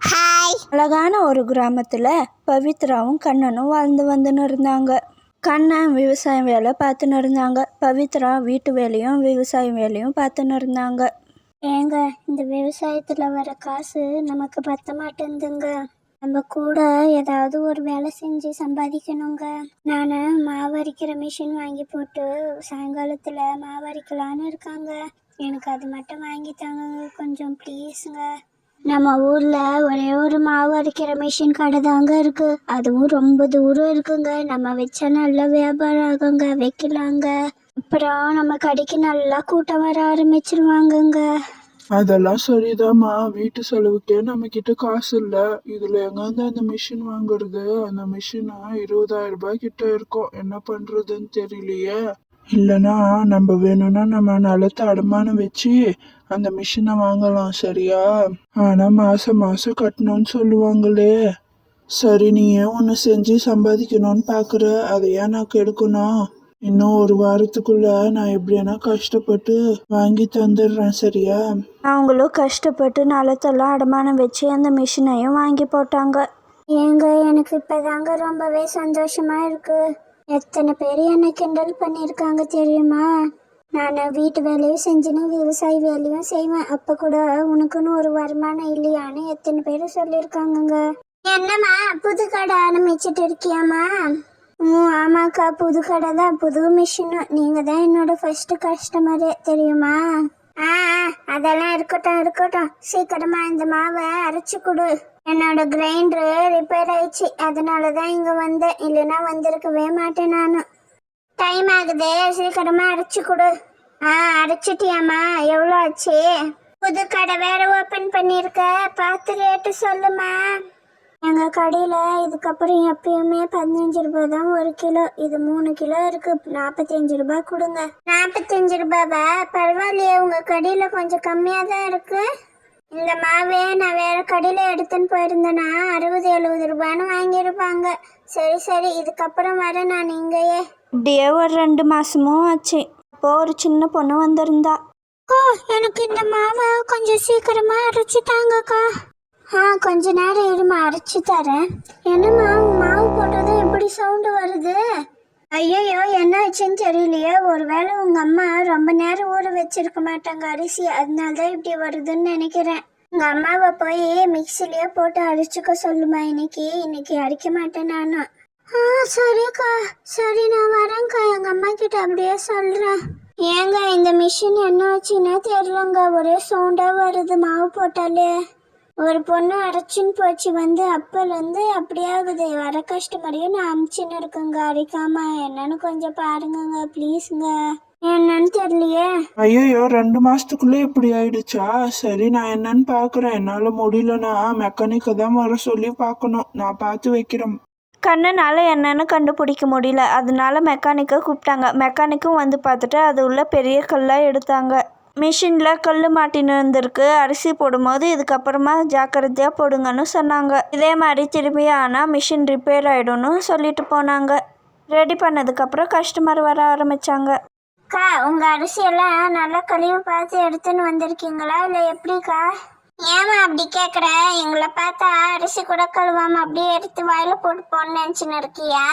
Hi அழகான ஒரு கிராமத்தில் பவித்ராவும் கண்ணனும் வாழ்ந்து வந்துன்னு இருந்தாங்க. கண்ணன் விவசாய வேலை பார்த்துன்னு இருந்தாங்க. பவித்ரா வீட்டு வேலையும் விவசாய வேலையும் பார்த்துன்னு இருந்தாங்க. ஏங்க இந்த விவசாயத்தில் வர காசு நமக்கு பத்த மாட்டேங்குதுங்க. நம்ம கூட ஏதாவது ஒரு வேலை செஞ்சு சம்பாதிக்கணுங்க. நான் மாவரிக்கிற மிஷின் வாங்கி போட்டு சாயங்காலத்தில் மாவரிக்கலான்னு இருக்காங்க. எனக்கு அது மட்டும் வாங்கி தாங்க கொஞ்சம் ப்ளீஸுங்க நம்ம ஊர்ல ஒரே ஒரு மாவு அரைக்கிற மிஷின் கடை தாங்க இருக்கு. அதுவும் ரொம்ப தூரம் இருக்குங்க. நம்ம வச்சா நல்ல வியாபாரம் ஆகுங்க வைக்கலாங்க. அப்புறம் நம்ம கடைக்கு நல்லா கூட்டம் வர ஆரம்பிச்சிருவாங்கங்க. அதெல்லாம் சரிதாம்மா. வீட்டு செலவுக்கே நம்ம கிட்ட காசு இல்ல. இதுல எங்கிருந்து அந்த மிஷின் வாங்குறது? அந்த மிஷினா இருபதாயிரம் ரூபாய் கிட்ட இருக்கும். என்ன பண்றதுன்னு தெரியலையே. இல்லைனா நம்ம வேணும்னா நம்ம நிலத்தை அடமானம் வச்சு அந்த மிஷினை வாங்கலாம் சரியா? ஆனால் மாதம் மாதம் கட்டணும்னு சொல்லுவாங்களே. சரி நீ ஏன் ஒன்று செஞ்சு சம்பாதிக்கணும்னு பார்க்குற அதை ஏன் நான் கெடுக்கணும்? இன்னும் ஒரு வாரத்துக்குள்ள நான் எப்படியானா கஷ்டப்பட்டு வாங்கி தந்துடுறேன் சரியா? அவங்களும் கஷ்டப்பட்டு நிலத்தெல்லாம் அடமானம் வச்சு அந்த மிஷினையும் வாங்கி போட்டாங்க. ஏங்க எனக்கு இப்போதாங்க ரொம்பவே சந்தோஷமா இருக்கு. எத்தனை பேர் என்னை கிண்டல் பண்ணியிருக்காங்க தெரியுமா? நான் வீட்டு வேலையும் செஞ்சுன்னு விவசாய வேலையும் செய்வேன். அப்போ கூட உனக்குன்னு ஒரு வருமானம் இல்லையான்னு எத்தனை பேர் சொல்லியிருக்காங்கங்க? என்னம்மா புது கடை ஆரம்பிச்சிட்டு இருக்கியாம்மா? ம் ஆமாக்கா புது கடை தான். புது மிஷினு நீங்கள் தான் என்னோட ஃபர்ஸ்ட் கஸ்டமரே தெரியுமா? ஆ ஆ, அதெல்லாம் இருக்கட்டும் இருக்கட்டும். சீக்கிரமா இந்த மாவை அரைச்சு கொடு. என்னோட கிரைண்டரு ரிப்பேர் ஆயிடுச்சு. அதனால தான் இங்கே வந்தேன். இல்லைன்னா வந்திருக்கவே மாட்டேன் நான். டைம் ஆகுதே. சீக்கிரமா அரைச்சு கொடு. ஆ அரைச்சிட்டியாம்மா எவ்வளோ ஆச்சு? புது கடை வேற ஓப்பன் பண்ணியிருக்க. பார்த்து ரேட்டு சொல்லுமா எங்கள் கடையில் இதுக்கப்புறம் எப்பயுமே பதினஞ்சு ரூபாய் தான் ஒரு கிலோ. இது மூணு கிலோ இருக்கு. நாற்பத்தஞ்சு ரூபாய் கொடுங்க. நாற்பத்தஞ்சு ரூபாவா? பரவாயில்லையே. உங்கள் கடையில் கொஞ்சம் கம்மியாக தான் இருக்கு. இந்த மாவே நான் வேற கடையில் எடுத்துன்னு போயிருந்தேன்னா அறுபது எழுபது ரூபான்னு வாங்கியிருப்பாங்க. சரி சரி இதுக்கப்புறம் வர நான் இங்கேயே. இப்படியே ஒரு ரெண்டு மாசமும் ஆச்சு. அப்போ ஒரு சின்ன பொண்ணு வந்திருந்தா. ஓ எனக்கு இந்த மாவை கொஞ்சம் சீக்கிரமா அரைச்சு தாங்கக்கா. ஆ கொஞ்ச நேரம் இருமா அரைச்சு தரேன். என்னம்மா மாவு போட்டது எப்படி சவுண்டு வருது? ஐயையோ என்னாச்சுன்னு தெரியலையே. ஒருவேளை உங்க அம்மா ரொம்ப நேரம் ஊற வச்சிருக்க மாட்டாங்க அரிசி. அதனால தான் இப்படி வருதுன்னு நினைக்கிறேன். உங்க அம்மாவை போய் மிக்சிலேயே போட்டு அரைச்சுக்க சொல்லுமா இன்னைக்கு? இன்னைக்கு அரைக்க மாட்டேன் நானும். ஆ சரிக்கா. சரி நான் வரேன்க்கா. எங்க அம்மா கிட்ட அப்படியே சொல்றேன். ஏங்க இந்த மிஷின் என்ன ஆச்சுன்னே தெரியலங்க. ஒரே சவுண்டா வருது. மாவு போட்டாலே. ஒரு பொண்ணு அரைச்சின்னு போச்சு வந்து அப்போலேருந்து அப்படியே ஆகுது வர கஸ்டமரையும் நான் அமுச்சின்னு இருக்கேங்க அரைக்காம என்னன்னு கொஞ்சம் பாருங்கங்க ப்ளீஸுங்க என்னன்னு தெரியலையே. ஐயோ ரெண்டு மாசத்துக்குள்ள இப்படி ஆயிடுச்சா? சரி நான் என்னன்னு பாக்குறேன். என்னால முடியலன்னா மெக்கானிக்கை தான் வர சொல்லி பார்க்கணும். நான் பார்த்து வைக்கிறேன். கண்ணனால என்னன்னு கண்டுபிடிக்க முடியல. அதனால மெக்கானிக்கை கூப்பிட்டாங்க. மெக்கானிக்கும் வந்து பார்த்துட்டு அது உள்ள பெரிய கல்லாக எடுத்தாங்க. மிஷினில் கல் மாட்டின்னு இருந்திருக்கு. அரிசி போடும்போது இதுக்கப்புறமா ஜாக்கிரதையாக போடுங்கன்னு சொன்னாங்க. இதே மாதிரி திரும்பி ஆனால் மிஷின் ரிப்பேர் ஆகிடும்னு சொல்லிட்டு போனாங்க. ரெடி பண்ணதுக்கப்புறம் கஸ்டமர் வர ஆரம்பித்தாங்க அக்கா உங்கள் அரிசியெல்லாம் நல்லா கழிவு பார்த்து எடுத்துன்னு வந்திருக்கீங்களா? இல்லை எப்படிக்கா? ஏமா அப்படி கேட்குற எங்களை பார்த்தா அரிசி கூட கழுவாமல் அப்படியே எடுத்து வாயில் போட்டு போன்னு நினச்சின்னு இருக்கியா?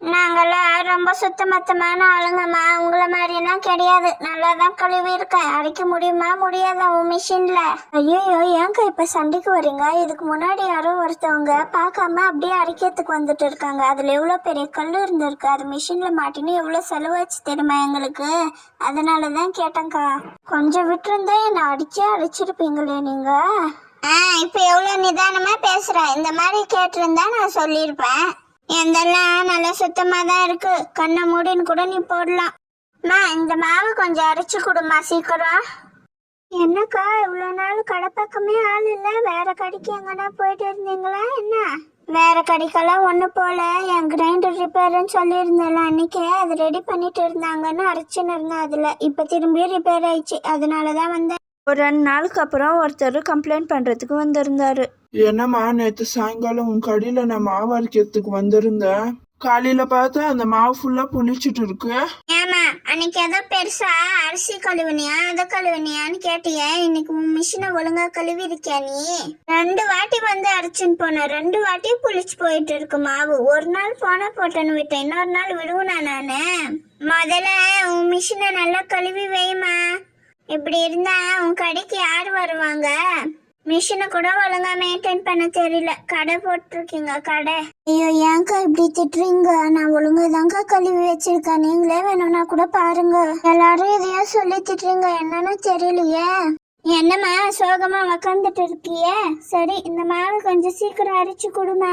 நாங்களாம் ரொம்ப சுத்தமத்தமான ஆளுங்கம்மா. உங்களை மாதிரிலாம் கிடையாது. நல்லா தான் கழுவி இருக்கேன் அடிக்க முடியுமா? முடியாதா உன் மிஷினில் ஐயோ ஏங்க இப்போ சண்டைக்கு வரீங்க இதுக்கு முன்னாடி யாரோ ஒருத்தவங்க பார்க்காம அப்படியே அரைக்கிறதுக்கு வந்துட்டு இருக்காங்க. அதில் எவ்வளோ பெரிய கல் இருந்திருக்கு? அது மிஷினில் மாட்டின்னு எவ்வளோ செலவாச்சு தெரியுமா எங்களுக்கு? அதனாலதான் கேட்டேங்க்கா கொஞ்சம் விட்டுருந்தா என்னை அடிச்சே அடிச்சிருப்பீங்களே நீங்கள் ஆ இப்போ எவ்வளோ நிதானமாக பேசுகிறேன் இந்த மாதிரி கேட்டிருந்தா நான் சொல்லியிருப்பேன். எந்தெல்லாம் நல்லா சுத்தமாக தான் இருக்கு கண்ணை மூடின்னு கூட நீ போடலாம். அம்மா இந்த மாவு கொஞ்சம் அரைச்சு கொடுமா சீக்கிரம். என்னக்கா இவ்வளோ நாள் கடை பக்கமே ஆள் இல்லை. வேற கடைக்கு எங்கன்னா போயிட்டு இருந்தீங்களா? என்ன? வேற கடைக்கெல்லாம் ஒன்றும் போல. என் கிரைண்டர் ரிப்பேர்னு சொல்லியிருந்தேன்ல அன்னைக்கே அது ரெடி பண்ணிட்டு இருந்தாங்கன்னு அரைச்சுன்னு இருந்தேன் அதில். இப்போ திரும்பியும் ரிப்பேர் ஆயிடுச்சு. அதனால தான் வந்தேன். ஒரு ரெண்டு நாளுக்கு அப்புறம் ஒருத்தர் கம்ப்ளைண்ட் பண்ணுறதுக்கு வந்திருந்தாரு. என்னம்மா நேத்து சாயங்காலம் உன் கடையில நான் மாவு அரைக்கிறதுக்கு வந்திருந்தேன். காலையில பார்த்தா அந்த மாவு ஃபுல்லா புளிச்சிட்டு இருக்கு. ஏமா அன்னைக்கு ஏதோ பெருசா அரிசி கழுவுனியா அதை கழுவுனியான்னு கேட்டியே. இன்னைக்கு உன் மிஷினை ஒழுங்கா கழுவி இருக்கியா நீ? ரெண்டு வாட்டி வந்து அரைச்சுன்னு போன ரெண்டு வாட்டி புளிச்சு போயிட்டு இருக்கு மாவு. ஒரு நாள் போனா போட்டேன்னு விட்டேன் இன்னொரு நாள் விடுவேனா நானு? முதல்ல உன் மிஷினை நல்லா கழுவி வைமா இப்படி இருந்தா உன் கடைக்கு யார் வருவாங்க? மிஷினை கூட ஒழுங்கா மெயின்டைன் பண்ண தெரியல. கடை போட்டிருக்கீங்க கடை. ஐயோ ஏன்க்கா இப்படி திட்டுறீங்க? நான் ஒழுங்கா தாங்க கழுவி வச்சிருக்கேன். நீங்களே வேணும்னா கூட பாருங்க. எல்லாரும் இதையா சொல்லி திட்டுறீங்க? என்னன்னு தெரியலையே. என்னம்மா சோகமா உக்காந்துட்டு இருக்கியே? சரி இந்த மாவு கொஞ்சம் சீக்கிரம் அரைச்சு கொடுமா.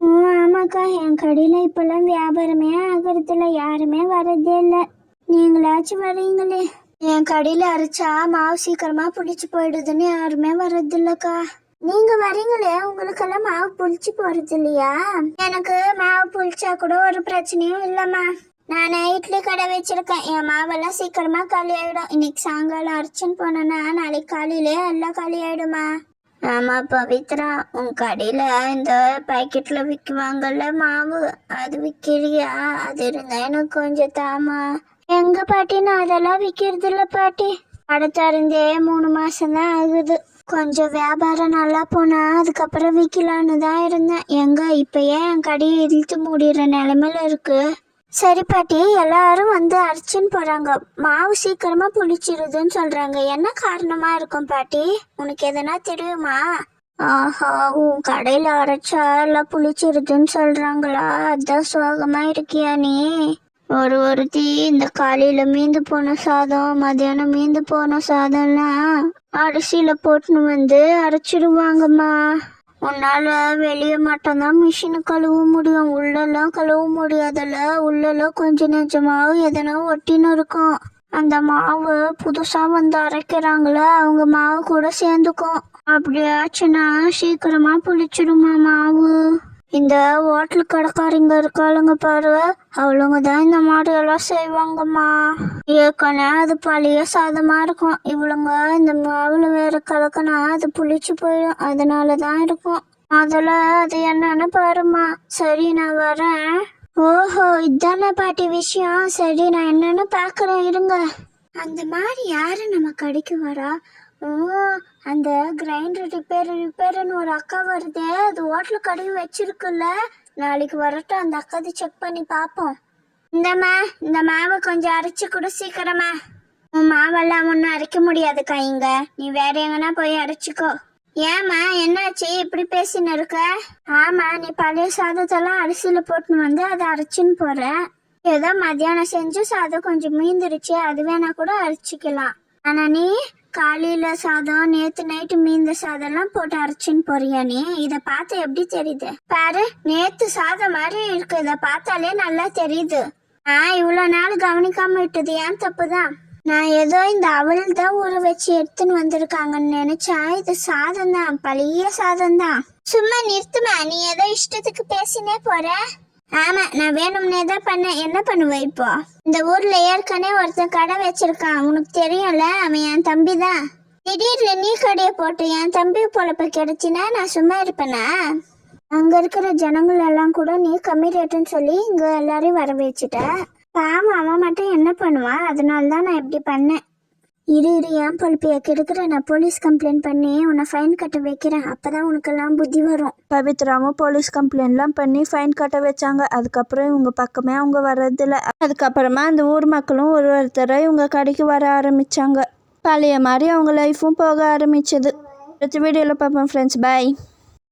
ம், ஆமாக்கா என் கடையில் இப்போல்லாம் வியாபாரமே ஆகிறதில்ல. யாருமே வரதே இல்லை. நீங்களாச்சும் வரீங்களே. என் கடையில் அரைச்சா மாவு சீக்கிரமா புளிச்சு போயிடுதுன்னு யாருமே வர்றதில்லக்கா. நீங்க வரீங்களே உங்களுக்கெல்லாம் மாவு புளிச்சு போறது இல்லையா எனக்கு மாவு புளிச்சா கூட ஒரு பிரச்சனையும் இல்லம்மா. நான் இட்லி கடை வச்சிருக்கேன். என் மாவெல்லாம் சீக்கிரமா காலி ஆயிடும். இன்னைக்கு சாயங்காலம் அரைச்சுன்னு போனேன்னா நாளைக்கு காலையிலே எல்லாம் காலி ஆயிடுமா? ஆமா பவித்ரா உன் கடையில இந்த பாக்கெட்ல விற்குவாங்கல்ல மாவு? அது விற்கிறியா அது இருந்தா எனக்கு கொஞ்சம் தாமா எங்க பாட்டி? நான் அதெல்லாம் விற்கிறது இல்ல பாட்டி. கடை மூணு மாசம் தான் ஆகுது. கொஞ்சம் வியாபாரம் நல்லா போனா அதுக்கப்புறம் விற்கலான்னு தான் இருந்தேன். எங்க? ஏன் என் கடையை இழுத்து மூடிடுற நிலைமையில இருக்கு. சரி பாட்டி எல்லாரும் வந்து அரைச்சின்னு போறாங்க. மாவு சீக்கிரமா புளிச்சிருதுன்னு சொல்றாங்க. என்ன காரணமா இருக்கும் பாட்டி? உனக்கு எதனா தெரியுமா? ஆஹா உன் கடையில அரைச்சா எல்லாம் புளிச்சிருதுன்னு சொல்றாங்களா? அதான் சோகமா இருக்கியா நீ? ஒரு ஒருத்தி இந்த காலையில மீந்து போன சாதம் மத்தியானம் மீந்து போன சாதம்லாம் அரிசியில போட்டுன்னு வந்து அரைச்சிடுவாங்கம்மா. உன்னால வெளியே மட்டும்தான் மிஷினை கழுவ முடியும். உள்ளெல்லாம் கழுவ முடியாதுல்ல. உள்ளெல்லாம் கொஞ்சம் நெஞ்சமாக எதனா ஒட்டின்னு இருக்கும். அந்த மாவு புதுசா வந்து அரைக்கிறாங்களே அவங்க மாவு கூட சேர்ந்துக்கும். அப்படியாச்சுன்னா சீக்கிரமா புளிச்சிடுமா மாவு? இந்த ஹோட்டல் கடைக்காரங்க இருக்காளுங்க பாரு. அவளுங்க தான் இந்த மாதிரி எல்லாம் செய்வாங்கம்மா. ஏற்கனவே அது பழைய சாதமா இருக்கும். இவளுங்க இந்த மாவுல வேற கலக்கினா அது புளிச்சு போயிடும். அதனால தான் இருக்கும். முதல்ல அது என்னன்னு பாருமா சரி நான் வரேன். ஓஹோ இதானே பாட்டி விஷயம். சரி நான் என்னன்னு பாக்குறேன். இருங்க. அந்த மாதிரி யாரு நம்ம கடைக்கு வரா? ஓ அந்த கிரைண்டர் ரிப்பேர் ரிப்பேர்னு ஒரு அக்கா வருதே அது ஹோட்டல் கடையும் வச்சிருக்குல்ல? நாளைக்கு வரட்டும் அந்த அக்காது செக் பண்ணி பார்ப்போம். இந்தம்மா இந்த மாவை கொஞ்சம் அரைச்சி கொடு சீக்கிரமா. உன் மாவெல்லாம் ஒன்றும் அரைக்க முடியாதுக்கா இங்க. நீ வேற எங்கன்னா போய் அரைச்சிக்கோ. ஏம்மா என்னாச்சு? இப்படி பேசின்னு இருக்க? ஆமா நீ பழைய சாதத்தெல்லாம் அரிசியில போட்டுன்னு வந்து அதை அரைச்சின்னு போற. ஏதோ மத்தியானம் செஞ்சு சாதம் கொஞ்சம் மீந்துருச்சு அது வேணா கூட அரைச்சிக்கலாம். ஆனா நீ காலையில சாதம் நேத்து நைட்டு மீந்த சாதம்லாம் போட்டு அரைச்சின்னு போறியா நீ இத பார்த்து எப்படி தெரியுது? பாரு நேத்து சாதம் மாதிரி இருக்கு. இத பார்த்தாலே நல்லா தெரியுது. நான் இவ்வளவு நாள் கவனிக்காம விட்டது. ஏன் தப்புதான்? நான் ஏதோ இந்த அவள் தான் ஊற வச்சு எடுத்துன்னு வந்திருக்காங்கன்னு நினைச்சா இது சாதம் தான் பழைய சாதம் தான் சும்மா நிறுத்துமா? நீ ஏதோ இஷ்டத்துக்கு பேசினே போற? ஆமா நான் வேணும்னே தான் பண்ணேன். என்ன பண்ணுவ இப்போ? இந்த ஊர்ல ஏற்கனவே ஒருத்தன் கடை வச்சிருக்கான். உனக்கு தெரியும்ல அவன் என் தம்பி தான். திடீர்னு நீ கடையை போட்டு என் தம்பி பொழப்ப கிடைச்சினா நான் சும்மா இருப்பேனா? அங்க இருக்கிற ஜனங்கள் எல்லாம் கூட நீ கம்மி ரேட்டுன்னு சொல்லி இங்க எல்லாரையும் வர வச்சுட்ட பாவம் அவன் மட்டும் என்ன பண்ணுவான்? அதனால தான் நான் இப்படி பண்ணேன். இரு இரு ஏன் பொழப்பிய? கெடுக்கிற நான் போலீஸ் கம்ப்ளைண்ட் பண்ணி உன்னை ஃபைன் கட்ட வைக்கிறேன். அப்பதான் உனக்கெல்லாம் புத்தி வரும். பவித்ராவும் போலீஸ் கம்ப்ளைண்ட்லாம் பண்ணி ஃபைன் கட்ட வச்சாங்க. அதுக்கப்புறம் இவங்க பக்கமே அவங்க வர்றதில்ல. அதுக்கப்புறமா அந்த ஊர் மக்களும் ஒரு ஒருத்தரை இவங்க கடைக்கு வர ஆரம்பிச்சாங்க. பழைய மாதிரி அவங்க லைஃப்பும் போக ஆரம்பிச்சது. அடுத்த வீடியோவில் பார்ப்போம் ஃப்ரெண்ட்ஸ் பாய்